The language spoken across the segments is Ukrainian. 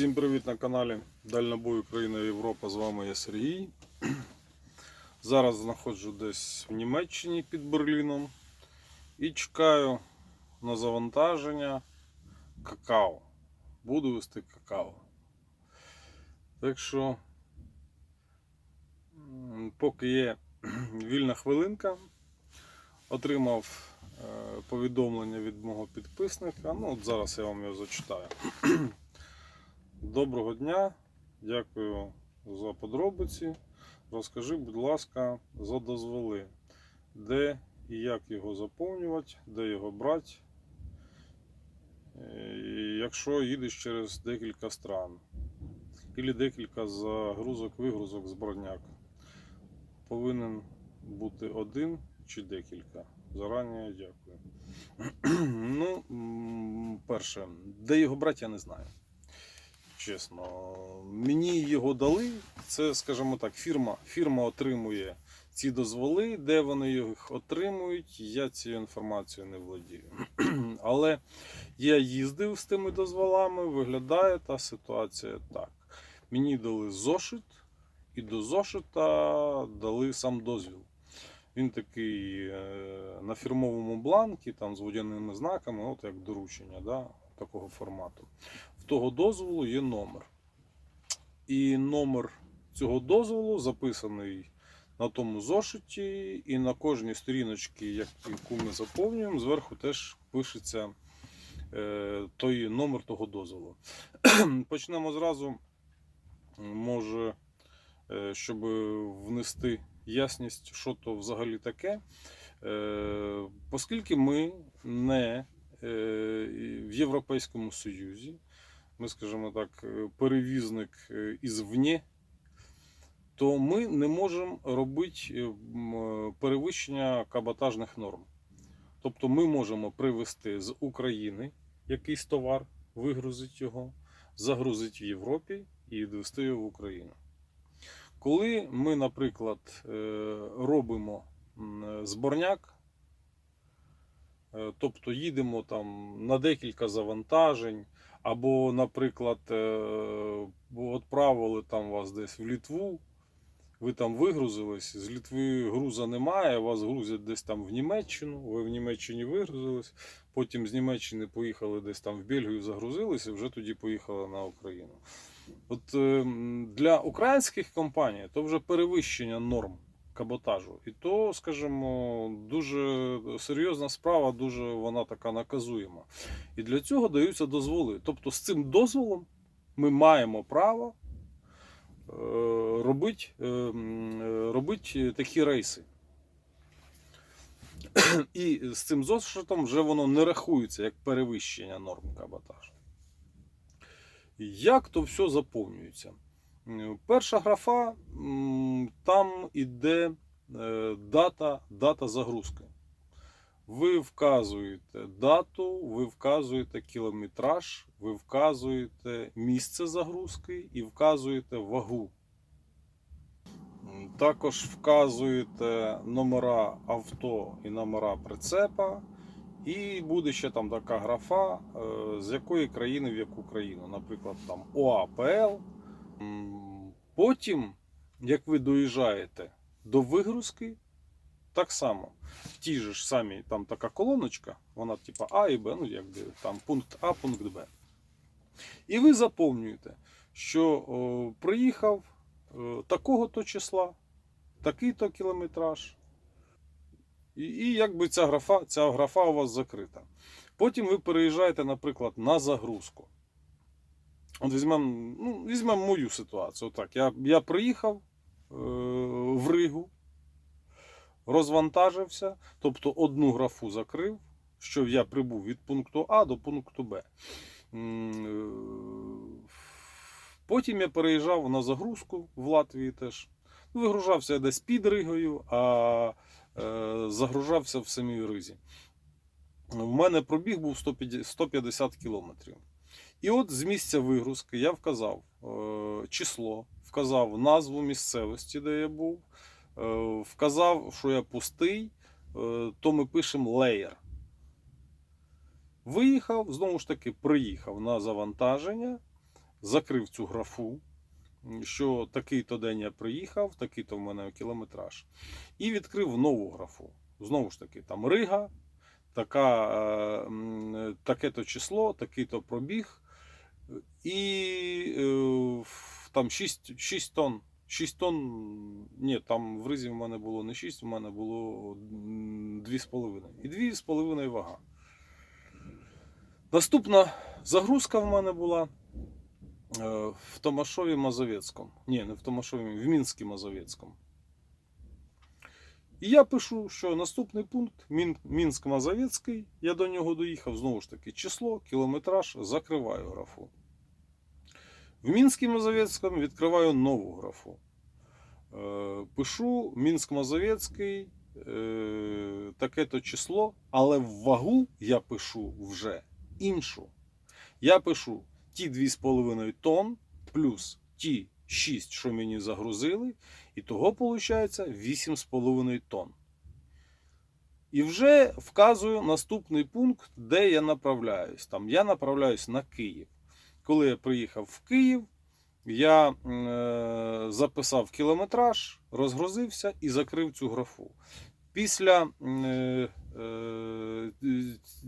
Всім привіт на каналі Дальнобой Україна і Європа. З вами я Сергій. Зараз знаходжу десь в Німеччині під Берліном і чекаю на завантаження какао. Буду вести какао. Так що, поки є вільна хвилинка, отримав е, повідомлення від мого підписника. Ну, от зараз я вам його зачитаю. Доброго дня, дякую за подробиці. Розкажи, будь ласка, за дозволи, де і як його заповнювати, де його брати, Е, якщо їдеш через декілька стран, або декілька загрузок-вигрузок з броняк. Повинен бути один чи декілька. Зарані дякую. ну, перше, де його брати, я не знаю чесно. Мені його дали. Це, скажімо так, фірма, фірма отримує ці дозволи, де вони їх отримують. Я цією інформацією не володію. Але я їздив з тими дозволами, виглядає та ситуація так. Мені дали зошит, і до зошита дали сам дозвіл. Він такий е, на фірмовому бланкі, там з водяними знаками, от як доручення, да, такого формату того дозволу є номер. І номер цього дозволу записаний на тому зошиті, і на кожній сторіночці, яку ми заповнюємо, зверху теж пишеться е, той номер того дозволу. Почнемо зразу, може, е, щоб внести ясність, що то взагалі таке. Е, Оскільки ми не в Європейському Союзі, ми, скажімо так, е, перевізник е, ізвні, то ми не можемо робити е, перевищення каботажних норм. Тобто ми можемо привезти з України якийсь товар, вигрузити його, загрузити в Європі і відвести його в Україну. Коли ми, наприклад, робимо зборняк, тобто їдемо там на декілька завантажень, або, наприклад, е, відправили там вас десь в Літву, ви там вигрузились, з Літви груза немає, вас грузять десь там в Німеччину, ви в Німеччині вигрузились, потім з Німеччини поїхали десь там в Бельгію, загрузилися, і вже тоді поїхали на Україну. От е, для українських компаній то вже перевищення норм каботажу. І то, скажімо, дуже серйозна справа, дуже вона така наказуєма. І для цього даються дозволи. Тобто з цим дозволом ми маємо право робити, е, м, е, робити такі рейси. І з цим зошитом вже воно не рахується як перевищення норм каботажу. Як то все заповнюється? Перша графа там іде е, дата, дата загрузки. Ви вказуєте дату, ви вказуєте кілометраж, ви вказуєте місце загрузки і вказуєте вагу. Також вказуєте номера авто і номера прицепа. І буде ще там така графа, е, з якої країни в яку країну. Наприклад, там ОАПЛ. Потім, як ви доїжджаєте до вигрузки, так само в же ж самій там така колоночка, вона типа А і Б, ну якби там пункт А, пункт Б. І ви заповнюєте, що о, приїхав е, такого-то числа, такий-то кілометраж. І, і якби ця графа, ця графа у вас закрита. Потім ви переїжджаєте, наприклад, на загрузку. От візьмемо ну, візьмем мою ситуацію. Отак. Я, я приїхав е, в Ригу, розвантажився, тобто одну графу закрив, що я прибув від пункту А до пункту Б. Е, Потім я переїжджав на загрузку в Латвії теж. Вигружався я десь під Ригою, а е, загружався в самій Ризі. В мене пробіг був 150 150 кілометрів. І от з місця вигрузки я вказав е, число, вказав назву місцевості, де я був, е, вказав, що я пустий, е, то ми пишемо леєр. Виїхав, знову ж таки, приїхав на завантаження. закрив цю графу, що такий-то день я приїхав, такий-то в мене кілометраж, і відкрив нову графу. Знову ж таки, там Рига, така, е, таке-то число, такий-то пробіг, і е, там 6, 6 тонн. 6 тонн, ні, там в Ризі в мене було не 6, в мене було 2,5. І 2,5 вага. Наступна загрузка в мене була в Томашові Мазовецькому. Ні, не в Томашові, в Мінській Мазовецькому. І я пишу, що наступний пункт Мінськ Мазовецький. Я до нього доїхав, знову ж таки, число, кілометраж, закриваю графу. В Мінській Мазовецькому відкриваю нову графу. Е, пишу Мінськ Мазовецький, е, таке-то число, але в вагу я пишу вже іншу. Я пишу ті 2,5 тонн плюс ті 6, що мені загрузили, і того виходить 8,5 тонн. І вже вказую наступний пункт, де я направляюсь. Там я направляюсь на Київ. Коли я приїхав в Київ, я е, записав кілометраж, розгрузився і закрив цю графу. Після е, е,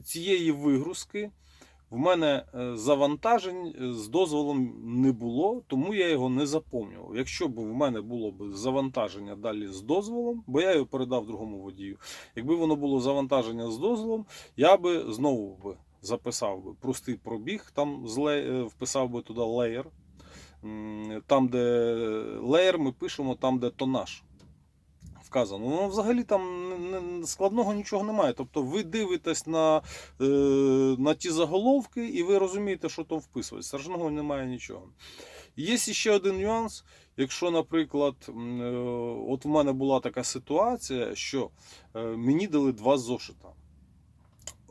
цієї вигрузки в мене завантажень з дозволом не було, тому я його не заповнював. Якщо б в мене було б завантаження далі з дозволом, бо я його передав другому водію. Якби воно було завантаження з дозволом, я би знову би записав би простий пробіг, там е, вписав би туди леєр. Там, де леєр, ми пишемо там, де тонаж вказано. Ну, взагалі там складного нічого немає. Тобто ви дивитесь на, е, на ті заголовки і ви розумієте, що там вписується. Страшного немає нічого. Є ще один нюанс. Якщо, наприклад, е, от в мене була така ситуація, що мені дали два зошита.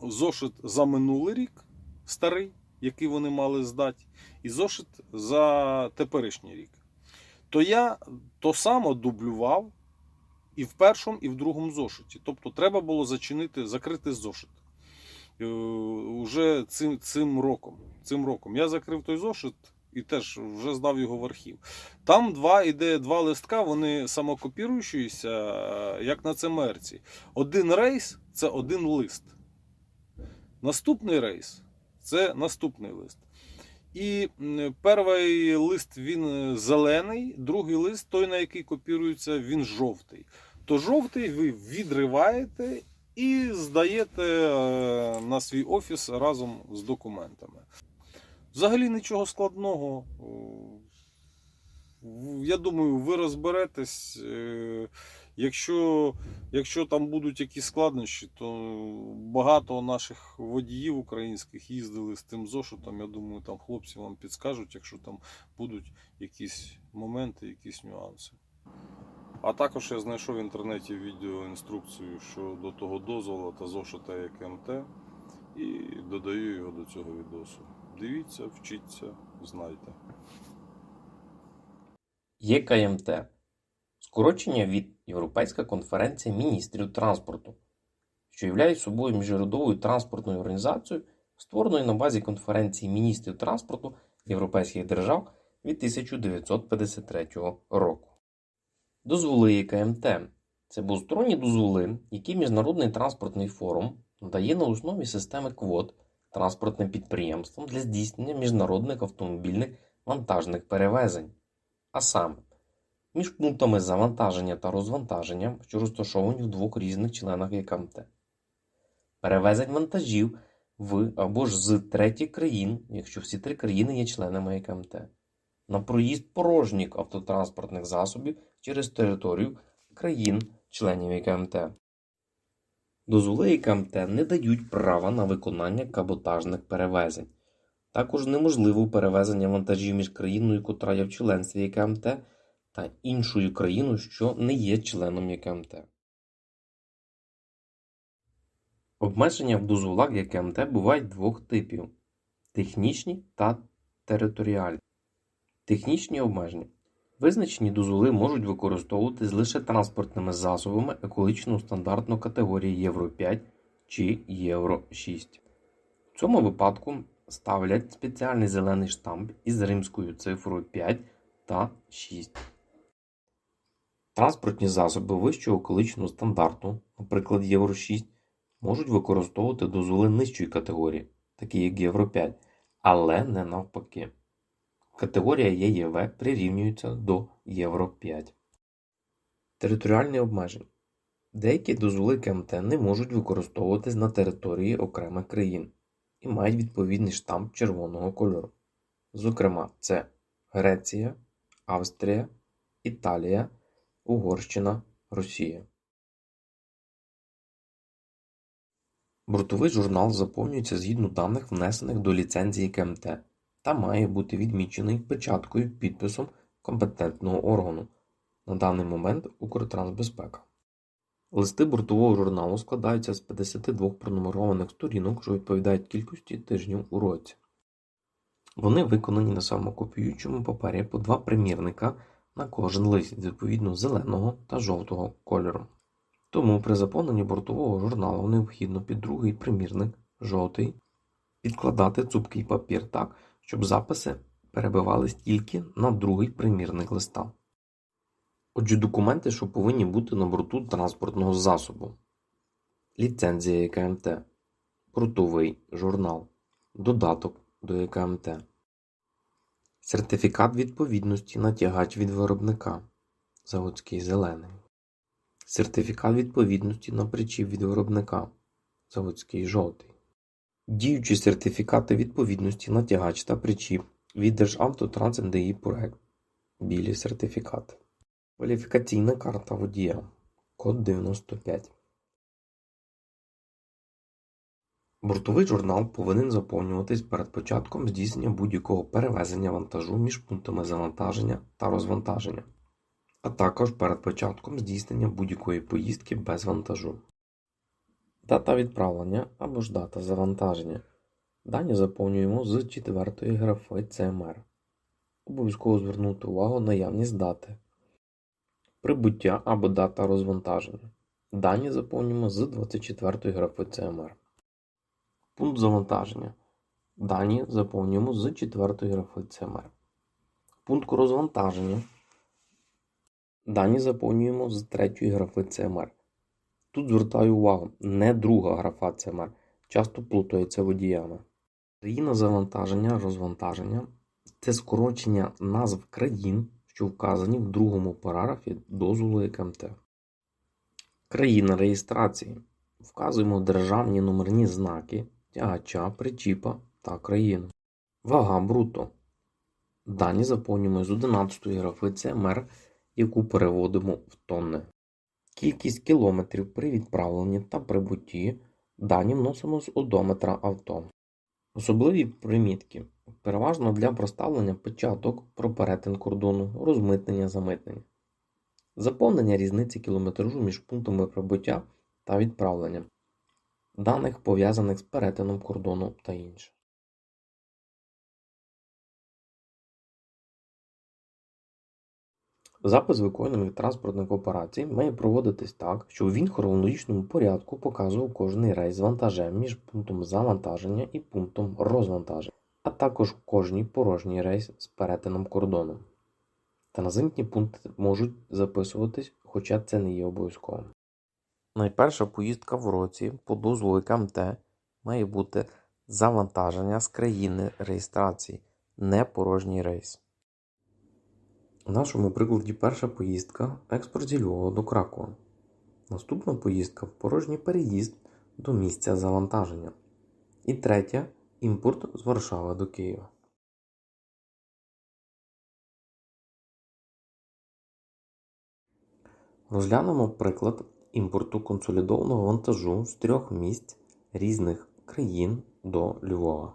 Зошит за минулий рік, старий, який вони мали здати, і зошит за теперішній рік. То я то само дублював і в першому, і в другому зошиті. Тобто треба було зачинити, закрити зошит. Е, Уже цим, цим роком. Цим роком. Я закрив той зошит і теж вже здав його в архів. Там два іде два листка, вони самокопіруючіся, як на цемерці. Один рейс це один лист. Наступний рейс це наступний лист. І перший лист він е, зелений, другий лист, той, на який копірується, він жовтий. То жовтий ви відриваєте і здаєте е, на свій офіс разом з документами. Взагалі нічого складного. Я думаю, ви розберетесь. Якщо, якщо там будуть якісь складнощі, то багато наших водіїв українських їздили з тим зошитом. Я думаю, там хлопці вам підскажуть, якщо там будуть якісь моменти, якісь нюанси. А також я знайшов в інтернеті відеоінструкцію щодо того дозволу та зошита як МТ і додаю його до цього відосу. Дивіться, вчіться, знайте. ЄКМТ скорочення від Європейська конференція міністрів транспорту, що являє собою міжнародовою транспортною організацією, створеною на базі конференції міністрів транспорту європейських держав від 1953 року. Дозволи ЄКМТ це двосторонні дозволи, які Міжнародний транспортний форум надає на основі системи квот транспортним підприємствам для здійснення міжнародних автомобільних вантажних перевезень. А саме, між пунктами завантаження та розвантаження, що розташовані в двох різних членах ЄКМТ, перевезень вантажів в або ж з третіх країн, якщо всі три країни є членами ЄКМТ, на проїзд порожніх автотранспортних засобів через територію країн-членів ЄКМТ. Дозволи ЄКМТ не дають права на виконання каботажних перевезень. Також неможливо перевезення вантажів між країною, котра є в членстві ЄКМТ, та іншою країною, що не є членом ЄКМТ. Обмеження в дозволах ЄКМТ бувають двох типів: технічні та територіальні. Технічні обмеження. Визначені дозволи можуть використовуватись лише транспортними засобами екологічно стандартної категорії Євро 5 чи Євро 6. В цьому випадку ставлять спеціальний зелений штамп із римською цифрою 5 та 6. Транспортні засоби вищого количного стандарту, наприклад Євро 6, можуть використовувати дозволи нижчої категорії, такі як Євро 5, але не навпаки. Категорія ЄЄВ прирівнюється до Євро 5. Територіальні обмеження. Деякі дозволи КМТ не можуть використовуватись на території окремих країн і мають відповідний штамп червоного кольору. Зокрема, це Греція, Австрія, Італія, Угорщина, Росія. Бортовий журнал заповнюється згідно даних, внесених до ліцензії КМТ, та має бути відмічений печаткою підписом компетентного органу, на даний момент Укртрансбезпека. Листи бортового журналу складаються з 52 пронумерованих сторінок, що відповідають кількості тижнів у році. Вони виконані на самокопіюючому папері по два примірника на кожен лист, відповідно зеленого та жовтого кольору. Тому при заповненні бортового журналу необхідно під другий примірник, жовтий, підкладати цупкий папір так, щоб записи перебивались тільки на другий примірник листа. Отже, документи, що повинні бути на борту транспортного засобу. Ліцензія ЕКМТ, бортовий журнал, додаток до ЕКМТ, сертифікат відповідності на тягач від виробника, заводський зелений, сертифікат відповідності на причіп від виробника, заводський жовтий, діючі сертифікати відповідності на тягач та причіп від Державтотранс НДІ проект, білі сертифікати. Кваліфікаційна карта водія. Код 95. Бортовий журнал повинен заповнюватись перед початком здійснення будь-якого перевезення вантажу між пунктами завантаження та розвантаження, а також перед початком здійснення будь-якої поїздки без вантажу. Дата відправлення або ж дата завантаження. Дані заповнюємо з четвертої графи CMR. Обов'язково звернути увагу на наявність дати. Прибуття або дата розвантаження. Дані заповнюємо з 24 графи CMR. Пункт завантаження. Дані заповнюємо з 4 графи CMR. Пункт розвантаження. Дані заповнюємо з 3 графи CMR. Тут звертаю увагу, не друга графа CMR. Часто плутається водіями. Країна завантаження, розвантаження це скорочення назв країн що вказані в другому параграфі дозволу ЕКМТ. Країна реєстрації. Вказуємо державні номерні знаки тягача, причіпа та країну. Вага бруто. Дані заповнюємо з 11 графи ЦМР, яку переводимо в тонни. Кількість кілометрів при відправленні та прибутті. Дані вносимо з одометра авто. Особливі примітки. Переважно для проставлення печаток про перетин кордону, розмитнення замитнення, заповнення різниці кілометражу між пунктами прибуття та відправлення, даних пов'язаних з перетином кордону та інше. Запис виконуваних транспортних операцій має проводитись так, щоб він хронологічному порядку показував кожний рейс з вантажем між пунктом завантаження і пунктом розвантаження а також кожній порожній рейс з перетином кордону. Транзитні пункти можуть записуватись, хоча це не є обов'язковим. Найперша поїздка в році по дозволу КМТ має бути завантаження з країни реєстрації, не порожній рейс. У нашому прикладі перша поїздка експорт зі Львова до Кракова. Наступна поїздка порожній переїзд до місця завантаження. І третя Імпорт з Варшави до Києва. Розглянемо приклад імпорту консолідованого вантажу з трьох місць різних країн до Львова.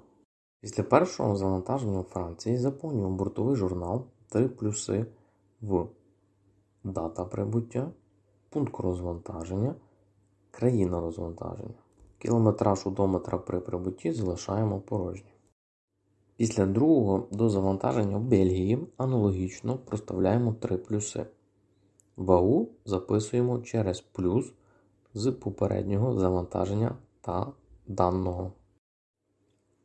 Після першого завантаження у Франції заповнюємо бортовий журнал 3 плюси в дата прибуття, пункт розвантаження, країна розвантаження. Кілометраж одометра при прибутті залишаємо порожнім. Після другого до завантаження в Бельгії аналогічно проставляємо 3 плюси. Вагу записуємо через плюс з попереднього завантаження та даного.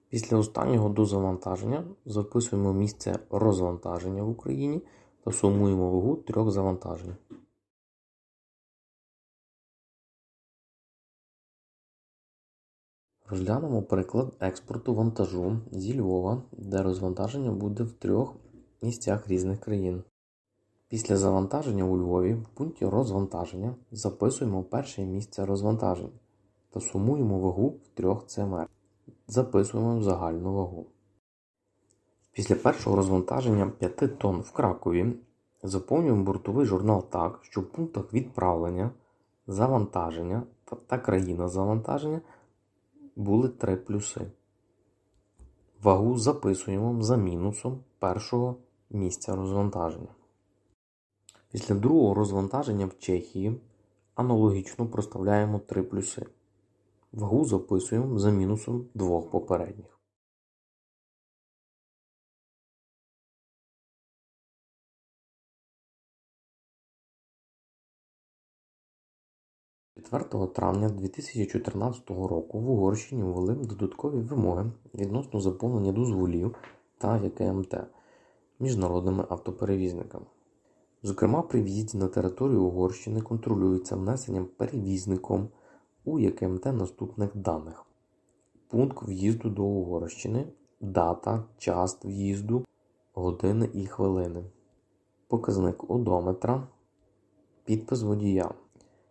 Після останнього дозавантаження записуємо місце розвантаження в Україні та сумуємо вагу трьох завантажень. Розглянемо приклад експорту вантажу зі Львова, де розвантаження буде в трьох місцях різних країн. Після завантаження у Львові в пункті розвантаження записуємо перше місце розвантаження та сумуємо вагу в трьох ЦМР. Записуємо загальну вагу. Після першого розвантаження 5 тонн в Кракові заповнюємо бортовий журнал так, що в пунктах відправлення, завантаження та, та країна завантаження були три плюси. Вагу записуємо за мінусом першого місця розвантаження. Після другого розвантаження в Чехії аналогічно проставляємо три плюси. Вагу записуємо за мінусом двох попередніх. – 4 травня 2014 року в Угорщині ввели додаткові вимоги відносно заповнення дозволів та ЯКМТ міжнародними автоперевізниками. Зокрема, при в'їзді на територію Угорщини контролюється внесенням перевізником у ЯКМТ наступних даних: пункт в'їзду до Угорщини, дата, час в'їзду, години і хвилини, показник одометра, підпис водія,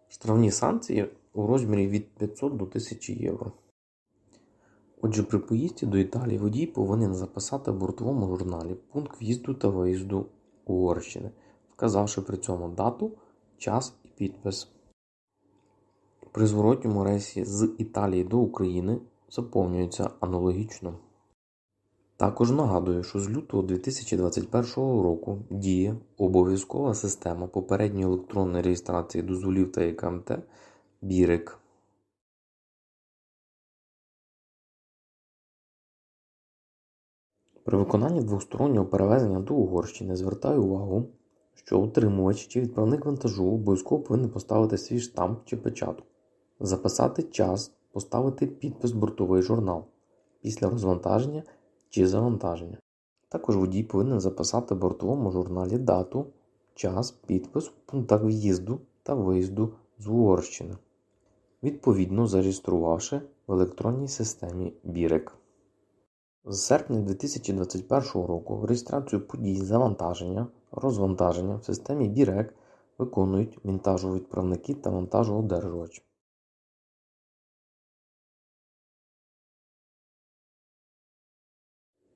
штрафні санкції у розмірі від 500 до 1000 євро. Отже, при поїзді до Італії водій повинен записати в бортовому журналі пункт в'їзду та виїзду Угорщини, вказавши при цьому дату, час і підпис. При зворотньому рейсі з Італії до України заповнюється аналогічно. Також нагадую, що з лютого 2021 року діє обов'язкова система попередньої електронної реєстрації дозволів та ЕКМТ БІРЕК. При виконанні двостороннього перевезення до Угорщини звертаю увагу, що утримувач чи відправник вантажу обов'язково повинен поставити свій штамп чи печатку, записати час, поставити підпис бортовий журнал після розвантаження чи завантаження. Також водій повинен записати в бортовому журналі дату, час, підпис в пунктах в'їзду та виїзду з Угорщини, відповідно зареєструвавши в електронній системі Бірек. З серпня 2021 року реєстрацію подій завантаження, розвантаження в системі Бірек виконують вантажовідправники та вантажоодержувач.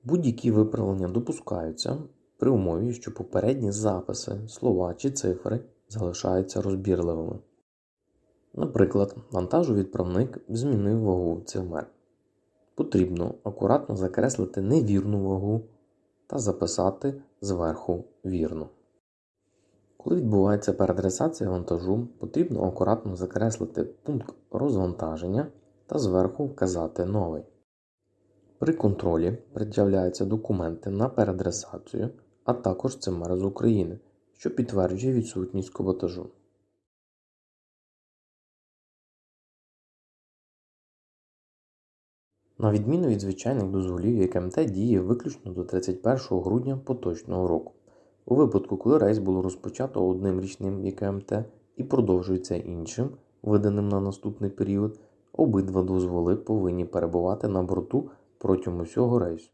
Будь-які виправлення допускаються при умові, що попередні записи, слова чи цифри залишаються розбірливими. Наприклад, вантажовідправник змінив вагу ЦМР. Потрібно акуратно закреслити невірну вагу та записати зверху вірно. Коли відбувається переадресація вантажу, потрібно акуратно закреслити пункт розвантаження та зверху вказати новий. При контролі пред'являються документи на переадресацію, а також ЦМР з України, що підтверджує відсутність каботажу. На відміну від звичайних дозволів, ЯКМТ діє виключно до 31 грудня поточного року. У випадку, коли рейс було розпочато одним річним ЯКМТ і продовжується іншим, виданим на наступний період, обидва дозволи повинні перебувати на борту протягом усього рейсу.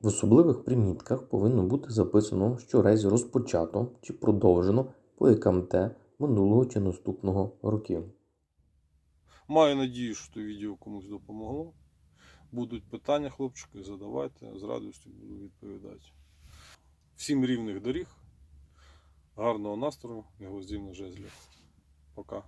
В особливих примітках повинно бути записано, що рейс розпочато чи продовжено по ЯКМТ минулого чи наступного років. Маю надію, що це відео комусь допомогло. Будуть питання, хлопчики, задавайте, з радістю буду відповідати. Всім рівних доріг, гарного настрою і гвоздів на жезлі. Пока.